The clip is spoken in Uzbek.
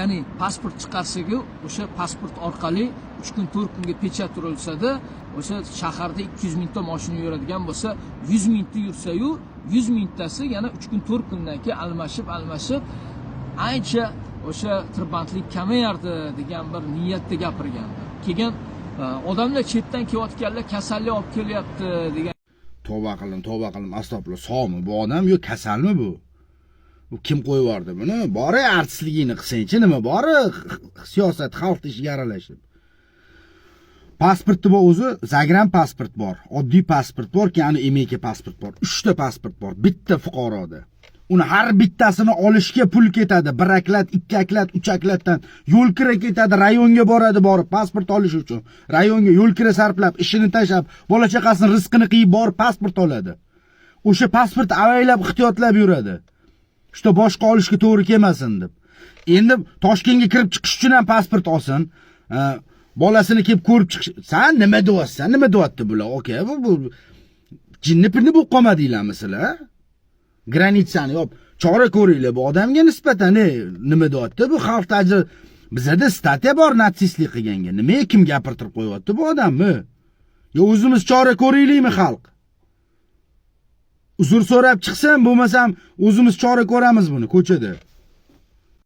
ya'ni pasport chiqarsaku o'sha pasport orqali uch kun to'rt kunga pechat urilsada o'sha shaharda ikki yuz mingta moshina yuradigan bo'lsa yuz mingta yursayu yuz mingtasi yana uch kun to'rt kundan keyin almashib almashib ancha o'sha tirbandlik kamayardi degan bir niyatda gapirgandi keyin e, odamlar chetdan kelayotganlar kasallik olib kelyapti degan tavba qildim tavba qildim astag'firulloh sog'mi bu odam yo kasalmi bu? Kim qo'yib yubordi buni? Bori artistligingni qilsangchi nima? Bori siyosat xalq ishiga aralashib pasportni bor o'zi zagran pasport bor oddiy pasport bor keyin emeka pasport bor. Uchta pasport bor bitta fuqaroda. Uni har bittasini olishga pul ketadi. Bir aklat ikki aklat uch aklatdan yo'l kira ketadi rayonga boradi borib pasport olish uchun. Rayonga yo'l kira sarflab ishini tashlab bola chaqasini rizqini qiyib borib pasport oladi. O'sha pasport avaylab ehtiyotlab yuradi. ishda boshqa olishga to'g'ri kelmasin deb endi toshkentga kirib chiqish uchun ham pasport olsin. Ee, bolasini kelib ko'rib chiqish san nima deyapsiz san nima deyapti bular? Aka bu bu jinni pinni bo'lib qolmadinglarmi sizlar granitsani yop chora ko'ringlar bu odamga nisbatan e, nima deyapti? Bu xalq tajri bizada statiya bor natsistlik qilganga. Nimaga kim gapirtirib qo'yyapti bu odamni e? yo o'zimiz chora ko'raylikmi xalq? Uzr so'rab chiqsin bo'lmasam o'zimiz chora ko'ramiz buni ko'chada